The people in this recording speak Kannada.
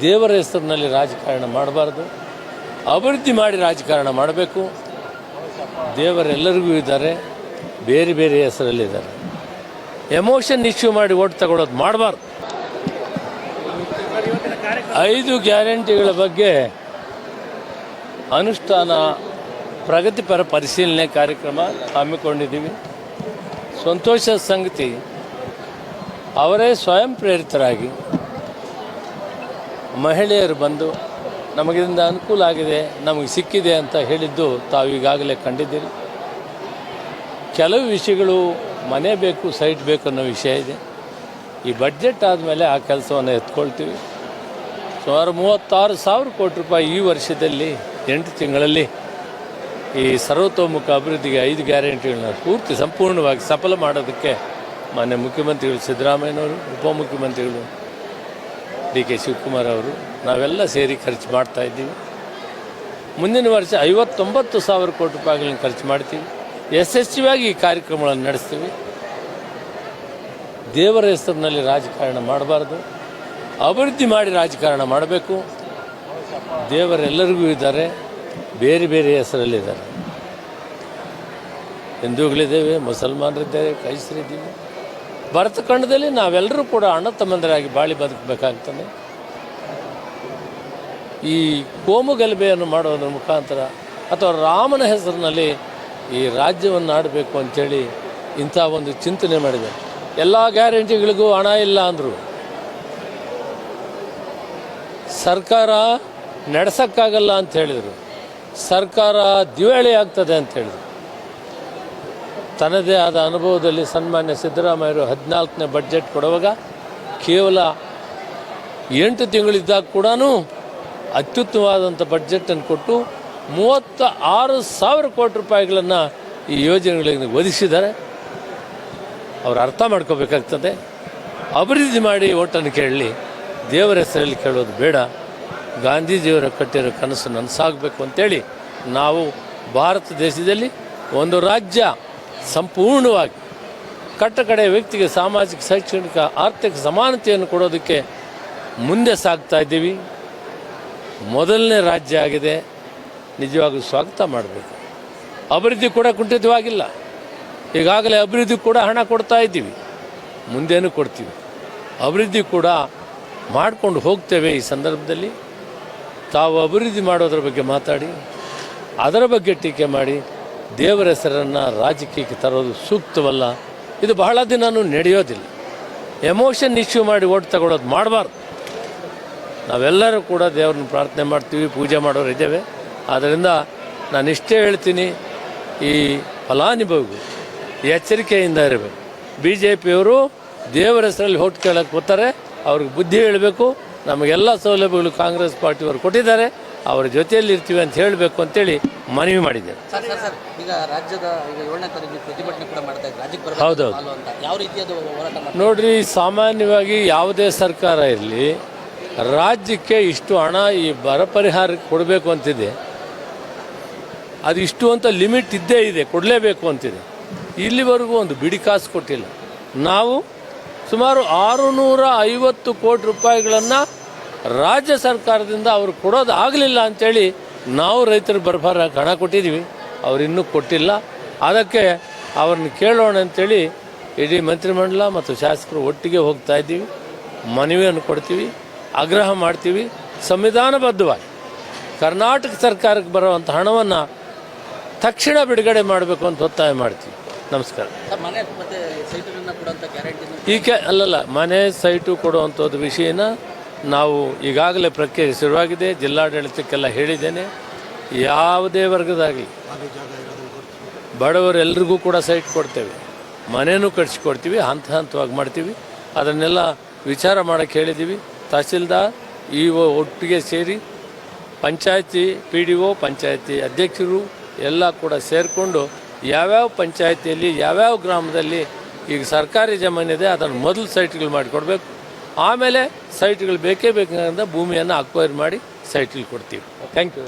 ದೇವರ ಹೆಸರಿನಲ್ಲಿ ರಾಜಕಾರಣ ಮಾಡಬಾರ್ದು. ಅಭಿವೃದ್ಧಿ ಮಾಡಿ ರಾಜಕಾರಣ ಮಾಡಬೇಕು. ದೇವರೆಲ್ಲರಿಗೂ ಇದ್ದಾರೆ. ಬೇರೆ ಬೇರೆ ಹೆಸರಲ್ಲಿದ್ದಾರೆ. ಎಮೋಷನ್ ಇಶ್ಯೂ ಮಾಡಿ ಓಟ್ ತಗೊಳ್ಳೋದು ಮಾಡಬಾರ್ದು. ಐದು ಗ್ಯಾರಂಟಿಗಳ ಬಗ್ಗೆ ಅನುಷ್ಠಾನ ಪ್ರಗತಿಪರ ಪರಿಶೀಲನೆ ಕಾರ್ಯಕ್ರಮ ಹಮ್ಮಿಕೊಂಡಿದ್ದೀವಿ. ಸಂತೋಷದ ಸಂಗತಿ, ಅವರೇ ಸ್ವಯಂ ಪ್ರೇರಿತರಾಗಿ ಮಹಿಳೆಯರು ಬಂದು ನಮಗಿಂದ ಅನುಕೂಲ ಆಗಿದೆ, ನಮಗೆ ಸಿಕ್ಕಿದೆ ಅಂತ ಹೇಳಿದ್ದು ತಾವು ಈಗಾಗಲೇ ಕಂಡಿದ್ದೀರಿ. ಕೆಲವು ವಿಷಯಗಳು ಮನೆ ಬೇಕು, ಸೈಟ್ ಬೇಕು ಅನ್ನೋ ವಿಷಯ ಇದೆ. ಈ ಬಡ್ಜೆಟ್ ಆದಮೇಲೆ ಆ ಕೆಲಸವನ್ನು ಎತ್ಕೊಳ್ತೀವಿ. ಸುಮಾರು ಮೂವತ್ತಾರು ಸಾವಿರ ಕೋಟಿ ರೂಪಾಯಿ ಈ ವರ್ಷದಲ್ಲಿ, ಎಂಟು ತಿಂಗಳಲ್ಲಿ ಈ ಸರ್ವತೋಮುಖ ಅಭಿವೃದ್ಧಿಗೆ ಐದು ಗ್ಯಾರಂಟಿಗಳನ್ನ ಪೂರ್ತಿ ಸಂಪೂರ್ಣವಾಗಿ ಸಫಲ ಮಾಡೋದಕ್ಕೆ ಮಾನ್ಯ ಮುಖ್ಯಮಂತ್ರಿಗಳು ಸಿದ್ದರಾಮಯ್ಯನವರು, ಉಪಮುಖ್ಯಮಂತ್ರಿಗಳು ಡಿ ಕೆ ಶಿವಕುಮಾರ್ ಅವರು, ನಾವೆಲ್ಲ ಸೇರಿ ಖರ್ಚು ಮಾಡ್ತಾ ಇದ್ದೀವಿ. ಮುಂದಿನ ವರ್ಷ ಐವತ್ತೊಂಬತ್ತು ಸಾವಿರ ಕೋಟಿ ರೂಪಾಯಿಗಳನ್ನ ಖರ್ಚು ಮಾಡ್ತೀವಿ. ಯಶಸ್ವಿಯಾಗಿ ಈ ಕಾರ್ಯಕ್ರಮಗಳನ್ನು ನಡೆಸ್ತೀವಿ. ದೇವರ ಹೆಸರಿನಲ್ಲಿ ರಾಜಕಾರಣ ಮಾಡಬಾರ್ದು. ಅಭಿವೃದ್ಧಿ ಮಾಡಿ ರಾಜಕಾರಣ ಮಾಡಬೇಕು. ದೇವರೆಲ್ಲರಿಗೂ ಇದ್ದಾರೆ. ಬೇರೆ ಬೇರೆ ಹೆಸರಲ್ಲಿದ್ದಾರೆ. ಹಿಂದೂಗಳಿದ್ದೇವೆ, ಮುಸಲ್ಮಾನರಿದ್ದೇವೆ, ಕ್ರೈಸ್ತರಿದ್ದೀವಿ. ಭರತ ಖಂಡದಲ್ಲಿ ನಾವೆಲ್ಲರೂ ಕೂಡ ಅಣ್ಣ ತಮ್ಮಂದರಾಗಿ ಬಾಳಿ ಬದುಕಬೇಕಾಗ್ತದೆ. ಈ ಕೋಮು ಗಲಭೆಯನ್ನು ಮಾಡೋದ್ರ ಮುಖಾಂತರ ಅಥವಾ ರಾಮನ ಹೆಸರಿನಲ್ಲಿ ಈ ರಾಜ್ಯವನ್ನು ಆಡಬೇಕು ಅಂಥೇಳಿ ಇಂಥ ಒಂದು ಚಿಂತನೆ ಮಾಡಿದೆ. ಎಲ್ಲ ಗ್ಯಾರಂಟಿಗಳಿಗೂ ಹಣ ಇಲ್ಲ ಅಂದರು. ಸರ್ಕಾರ ನಡೆಸೋಕ್ಕಾಗಲ್ಲ ಅಂತ ಹೇಳಿದರು. ಸರ್ಕಾರ ದಿವಾಳಿ ಆಗ್ತದೆ ಅಂತ ಹೇಳಿದರು. ತನ್ನದೇ ಆದ ಅನುಭವದಲ್ಲಿ ಸನ್ಮಾನ್ಯ ಸಿದ್ದರಾಮಯ್ಯರು ಹದಿನಾಲ್ಕನೇ ಬಜೆಟ್ ಕೊಡುವಾಗ ಕೇವಲ ಎಂಟು ತಿಂಗಳಿದ್ದಾಗ ಕೂಡ ಅತ್ಯುತ್ತಮವಾದಂಥ ಬಡ್ಜೆಟನ್ನು ಕೊಟ್ಟು ಮೂವತ್ತ ಆರು ಸಾವಿರ ಕೋಟಿ ರೂಪಾಯಿಗಳನ್ನು ಈ ಯೋಜನೆಗಳಿಗೆ ಒದಗಿಸಿದ್ದಾರೆ. ಅವರು ಅರ್ಥ ಮಾಡ್ಕೋಬೇಕಾಗ್ತದೆ. ಅಭಿವೃದ್ಧಿ ಮಾಡಿ ಓಟನ್ನು ಕೇಳಲಿ, ದೇವರ ಹೆಸರಲ್ಲಿ ಕೇಳೋದು ಬೇಡ. ಗಾಂಧೀಜಿಯವರ ಕಟ್ಟಿರೋ ಕನಸು ನನಸಾಗಬೇಕು ಅಂತೇಳಿ ನಾವು ಭಾರತ ದೇಶದಲ್ಲಿ ಒಂದು ರಾಜ್ಯ ಸಂಪೂರ್ಣವಾಗಿ ಕಟ್ಟ ಕಡೆ ವ್ಯಕ್ತಿಗೆ ಸಾಮಾಜಿಕ, ಶೈಕ್ಷಣಿಕ, ಆರ್ಥಿಕ ಸಮಾನತೆಯನ್ನು ಕೊಡೋದಕ್ಕೆ ಮುಂದೆ ಸಾಗ್ತಾ ಇದ್ದೀವಿ. ಮೊದಲನೇ ರಾಜ್ಯ ಆಗಿದೆ. ನಿಜವಾಗಲೂ ಸ್ವಾಗತ ಮಾಡಬೇಕು. ಅಭಿವೃದ್ಧಿ ಕೂಡ ಕುಂಠಿತವಾಗಿಲ್ಲ. ಈಗಾಗಲೇ ಅಭಿವೃದ್ಧಿ ಕೂಡ ಹಣ ಕೊಡ್ತಾ ಇದ್ದೀವಿ. ಮುಂದೇನೂ ಕೊಡ್ತೀವಿ? ಅಭಿವೃದ್ಧಿ ಕೂಡ ಮಾಡ್ಕೊಂಡು ಹೋಗ್ತೇವೆ ಈ ಸಂದರ್ಭದಲ್ಲಿ. ತಾವು ಅಭಿವೃದ್ಧಿ ಮಾಡೋದ್ರ ಬಗ್ಗೆ ಮಾತಾಡಿ, ಅದರ ಬಗ್ಗೆ ಟೀಕೆ ಮಾಡಿ ದೇವರ ಹೆಸರನ್ನು ರಾಜಕೀಯಕ್ಕೆ ತರೋದು ಸೂಕ್ತವಲ್ಲ. ಇದು ಬಹಳ ದಿನವೂ ನಡೆಯೋದಿಲ್ಲ. ಎಮೋಷನ್ ಇಶ್ಯೂ ಮಾಡಿ ಓಟ್ ತಗೊಳ್ಳೋದು ಮಾಡಬಾರ್ದು. ನಾವೆಲ್ಲರೂ ಕೂಡ ದೇವ್ರನ್ನ ಪ್ರಾರ್ಥನೆ ಮಾಡ್ತೀವಿ, ಪೂಜೆ ಮಾಡೋರು ಇದ್ದೇವೆ. ಆದ್ದರಿಂದ ನಾನು ಇಷ್ಟೇ ಹೇಳ್ತೀನಿ, ಈ ಫಲಾನುಭವಿಗೂ ಎಚ್ಚರಿಕೆಯಿಂದ ಇರಬೇಕು. ಬಿ ಜೆ ಪಿಯವರು ದೇವರ ಹೆಸರಲ್ಲಿ ಹೋಟ್ ಕೇಳಕ್ಕೆ ಬರ್ತಾರೆ ಅವ್ರಿಗೆ ಬುದ್ಧಿ ಹೇಳಬೇಕು. ನಮಗೆಲ್ಲ ಸೌಲಭ್ಯಗಳು ಕಾಂಗ್ರೆಸ್ ಪಾರ್ಟಿಯವರು ಕೊಟ್ಟಿದ್ದಾರೆ. ಅವರ ಜೊತೆಯಲ್ಲಿ ಇರ್ತೀವಿ ಅಂತ ಹೇಳಬೇಕು ಅಂತೇಳಿ ಮನವಿ ಮಾಡಿದ್ದೇವೆ. ಸರ್ ಸರ್ ಸರ್ ಈಗ ರಾಜ್ಯದ ಈಗ ಏಳನೇ ತಾರೀಕು ಪ್ರತಿಭಟನೆ ಕೂಡ ಮಾಡ್ತಾ ಇದ್ದಾರೆ ರಾಜ್ಯಕ್ಕೆ ಹೌದೌದು. ಬರಬೇಕು ಅಂತ. ಯಾವ ರೀತಿ ಅದು ಹೋರಾಟ ಮಾಡ್ತಾರೆ ನೋಡ್ರಿ ಸಾಮಾನ್ಯವಾಗಿ ಯಾವುದೇ ಸರ್ಕಾರ ಇರಲಿ ರಾಜ್ಯಕ್ಕೆ ಇಷ್ಟು ಹಣ ಈ ಬರ ಪರಿಹಾರಕ್ಕೆ ಕೊಡಬೇಕು ಅಂತಿದೆ. ಅದು ಇಷ್ಟು ಅಂತ ಲಿಮಿಟ್ ಇದ್ದೇ ಇದೆ ಕೊಡಲೇಬೇಕು ಅಂತಿದೆ. ಇಲ್ಲಿವರೆಗೂ ಒಂದು ಬಿಡಿ ಕಾಸು ಕೊಟ್ಟಿಲ್ಲ. ನಾವು ಸುಮಾರು ಆರುನೂರ ಐವತ್ತು ಕೋಟಿ ರೂಪಾಯಿಗಳನ್ನು ರಾಜ್ಯ ಸರ್ಕಾರದಿಂದ ಅವರು ಕೊಡೋದು ಆಗಲಿಲ್ಲ ಅಂಥೇಳಿ ನಾವು ರೈತರು ಬರ್ಬಾರ ಹಣ ಕೊಟ್ಟಿದ್ದೀವಿ ಅವರಿನ್ನೂ ಇನ್ನೂ ಕೊಟ್ಟಿಲ್ಲ. ಅದಕ್ಕೆ ಅವ್ರನ್ನ ಕೇಳೋಣ ಅಂತೇಳಿ ಇಡೀ ಮಂತ್ರಿಮಂಡಲ ಮತ್ತು ಶಾಸಕರು ಒಟ್ಟಿಗೆ ಹೋಗ್ತಾ ಇದ್ದೀವಿ. ಮನವಿಯನ್ನು ಕೊಡ್ತೀವಿ. ಆಗ್ರಹ ಮಾಡ್ತೀವಿ. ಸಂವಿಧಾನಬದ್ಧವಾಗಿ ಕರ್ನಾಟಕ ಸರ್ಕಾರಕ್ಕೆ ಬರುವಂಥ ಹಣವನ್ನು ತಕ್ಷಣ ಬಿಡುಗಡೆ ಮಾಡಬೇಕು ಅಂತ ಒತ್ತಾಯ ಮಾಡ್ತೀವಿ. ನಮಸ್ಕಾರ. ಈ ಈಕೆ ಅಲ್ಲಲ್ಲ ಮನೆ ಸೈಟು ಕೊಡುವಂಥದ್ದು ವಿಷಯನ ನಾವು ಈಗಾಗಲೇ ಪ್ರಕ್ರಿಯೆ ಶುರುವಾಗಿದೆ, ಜಿಲ್ಲಾಡಳಿತಕ್ಕೆಲ್ಲ ಹೇಳಿದ್ದೇನೆ. ಯಾವುದೇ ವರ್ಗದಾಗಲಿ ಬಡವರೆಲ್ಲರಿಗೂ ಕೂಡ ಸೈಟ್ ಕೊಡ್ತೇವೆ. ಮನೆಯೂ ಕಟ್ಸಿಕೊಡ್ತೀವಿ, ಹಂತ ಹಂತವಾಗಿ ಮಾಡ್ತೀವಿ. ಅದನ್ನೆಲ್ಲ ವಿಚಾರ ಮಾಡೋಕ್ಕೆ ಹೇಳಿದ್ದೀವಿ ತಹಸೀಲ್ದಾರ್ ಇ ಒ ಒಟ್ಟಿಗೆ ಸೇರಿ ಪಂಚಾಯತಿ ಪಿ ಡಿ ಒ ಪಂಚಾಯತಿ ಅಧ್ಯಕ್ಷರು ಎಲ್ಲ ಕೂಡ ಸೇರಿಕೊಂಡು ಯಾವ್ಯಾವ ಪಂಚಾಯತಿಯಲ್ಲಿ, ಯಾವ್ಯಾವ ಗ್ರಾಮದಲ್ಲಿ ಈಗ ಸರ್ಕಾರಿ ಜಮೀನಿದೆ, ಅದನ್ನು ಮೊದಲು ಸೈಟ್ಗಳು ಮಾಡಿಕೊಡ್ಬೇಕು. ಆಮೇಲೆ ಸೈಟ್ಗಳು ಬೇಕೇ ಬೇಕಂದ್ರೆ ಭೂಮಿಯನ್ನು ಅಕ್ವೈರ್ ಮಾಡಿ ಸೈಟ್ಗಳು ಕೊಡ್ತೀವಿ. Thank you